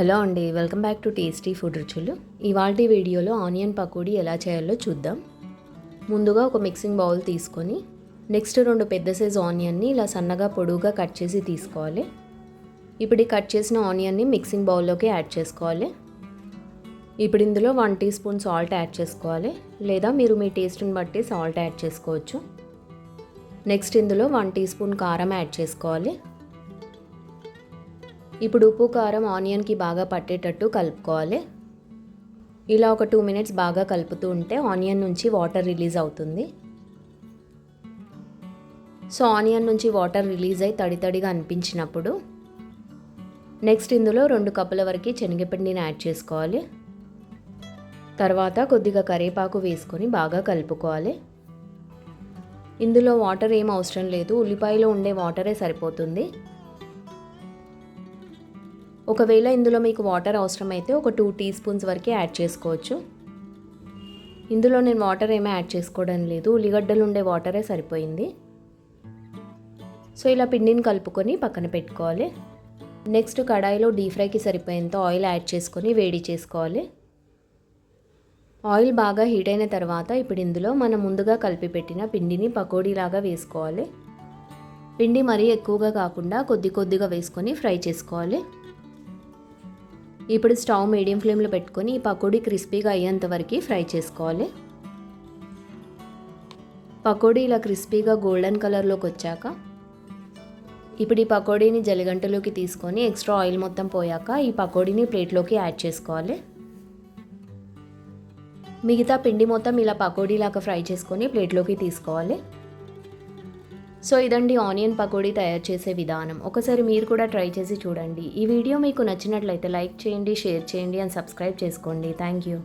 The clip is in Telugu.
హలో అండి welcome back to tasty food రుచులు. ఇవాళ వీడియోలో ఆనియన్ పకోడీ ఎలా చేయాలో చూద్దాం. ముందుగా ఒక మిక్సింగ్ బౌల్ తీసుకొని నెక్స్ట్ రెండు పెద్ద సైజ్ ఆనియన్ని ఇలా సన్నగా పొడువుగా కట్ చేసి తీసుకోవాలి. ఇప్పుడు ఈ కట్ చేసిన ఆనియన్ని మిక్సింగ్ బౌల్లోకి యాడ్ చేసుకోవాలి. ఇప్పుడు ఇందులో one teaspoon salt add చేసుకోవాలి లేదా మీరు మీ టేస్ట్ని బట్టి సాల్ట్ యాడ్ చేసుకోవచ్చు. నెక్స్ట్ ఇందులో వన్ టీ స్పూన్ కారం యాడ్ చేసుకోవాలి. ఇప్పుడు ఉప్పు కారం ఆనియన్కి బాగా పట్టేటట్టు కలుపుకోవాలి. ఇలా ఒక టూ మినిట్స్ బాగా కలుపుతూ ఉంటే ఆనియన్ నుంచి వాటర్ రిలీజ్ అవుతుంది. సో ఆనియన్ నుంచి వాటర్ రిలీజ్ అయి తడి తడిగా అనిపించినప్పుడు నెక్స్ట్ ఇందులో రెండు కప్పుల వరకు శనగపిండిని యాడ్ చేసుకోవాలి. తర్వాత కొద్దిగా కరివేపాకు వేసుకొని బాగా కలుపుకోవాలి. ఇందులో వాటర్ ఏం అవసరం లేదు. ఉల్లిపాయలో ఉండే వాటరే సరిపోతుంది. ఒకవేళ ఇందులో మీకు వాటర్ అవసరమైతే ఒక టూ టీ స్పూన్స్ వరకే యాడ్ చేసుకోవచ్చు. ఇందులో నేను వాటర్ ఏమీ యాడ్ చేసుకోవడం లేదు. ఉల్లిగడ్డలు ఉండే వాటరే సరిపోయింది. సో ఇలా పిండిని కలుపుకొని పక్కన పెట్టుకోవాలి. నెక్స్ట్ కడాయిలో డీప్ ఫ్రైకి సరిపోయేంత ఆయిల్ యాడ్ చేసుకొని వేడి చేసుకోవాలి. ఆయిల్ బాగా హీట్ అయిన తర్వాత ఇప్పుడు ఇందులో మనం ముందుగా కలిపి పెట్టిన పిండిని పకోడీలాగా వేసుకోవాలి. పిండి మరీ ఎక్కువగా కాకుండా కొద్ది కొద్దిగా వేసుకొని ఫ్రై చేసుకోవాలి. ఇప్పుడు స్టవ్ మీడియం ఫ్లేమ్లో పెట్టుకొని ఈ పకోడీ క్రిస్పీగా అయ్యేంత వరకు ఫ్రై చేసుకోవాలి. పకోడీ ఇలా క్రిస్పీగా గోల్డెన్ కలర్లోకి వచ్చాక ఇప్పుడు ఈ పకోడీని జలిగంటలోకి తీసుకొని ఎక్స్ట్రా ఆయిల్ మొత్తం పోయాక ఈ పకోడీని ప్లేట్లోకి యాడ్ చేసుకోవాలి. మిగతా పిండి మొత్తం ఇలా పకోడీలాగా ఫ్రై చేసుకొని ప్లేట్లోకి తీసుకోవాలి. సో ఇదండి ఆనియన్ పకోడీ తయారు చేసే విధానం. ఒకసారి మీరు కూడా ట్రై చేసి చూడండి. ఈ వీడియో మీకు నచ్చినట్లయితే లైక్ చేయండి షేర్ చేయండి అండ్ సబ్స్క్రైబ్ చేసుకోండి. Thank you.